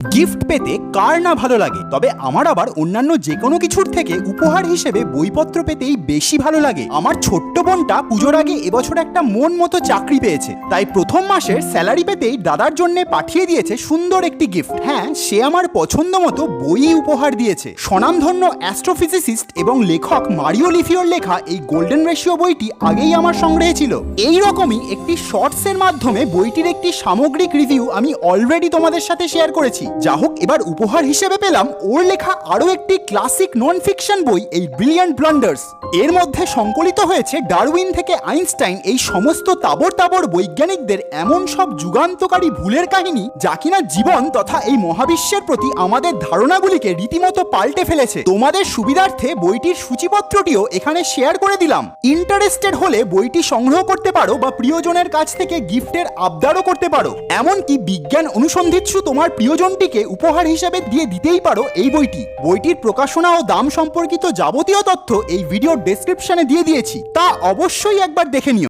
Gift পেতে কার না ভালো লাগে? তবে আমার আবার অন্যান্য যে কোনো কিছুর থেকে উপহার হিসেবে বইপত্র পেতেই বেশি ভালো লাগে। আমার ছোট্ট বোনটা পুজোর আগে এবছর একটা মন মতো চাকরি পেয়েছে। তাই প্রথম মাসের স্যালারি পেতেই দাদার জন্য পাঠিয়ে দিয়েছে সুন্দর একটি গিফট হ্যাঁ সে আমার পছন্দ মতো বই উপহার দিয়েছে। স্বনামধন্য অ্যাস্ট্রোফিজিসিস্ট এবং লেখক মারিও লিফিওর লেখা এই গোল্ডেন রেশিও বইটি আগেই আমার সংগ্রহে ছিল। এই রকমই একটি শর্টসের মাধ্যমে বইটির একটি সামগ্রিক রিভিউ আমি অলরেডি তোমাদের সাথে শেয়ার করেছি। যা হোক, এবার উপহার হিসেবে পেলাম ওর লেখা আরও একটি ক্লাসিক নন ফিকশন বই, এই ব্রিলিয়ান্ট ব্লান্ডার্স এর মধ্যে সংকলিত হয়েছে ডারউইন থেকে আইনস্টাইন, এই সমস্ত তাবর তাবর বৈজ্ঞানিকদের এমন সব যুগান্তকারী ভুলের কাহিনী যা কিনা জীবন তথা এই মহাবিশ্বের প্রতি আমাদের ধারণাগুলিকে রীতিমতো পাল্টে ফেলেছে। তোমাদের সুবিধার্থে বইটির সূচিপত্রটিও এখানে শেয়ার করে দিলাম। ইন্টারেস্টেড হলে বইটি সংগ্রহ করতে পারো বা প্রিয়জনের কাছ থেকে গিফটের আবদারও করতে পারো। এমনকি বিজ্ঞান অনুসন্ধিৎসু তোমার প্রিয়জনটিকে উপহার হিসেবে দিয়ে দিতেই পারো এই বইটি। বইটির প্রকাশনা ও দাম সম্পর্কিত যাবতীয় তথ্য এই ভিডিওর ডেসক্রিপশনে দিয়ে দিয়েছি। তা অবশ্যই একবার দেখে নিও।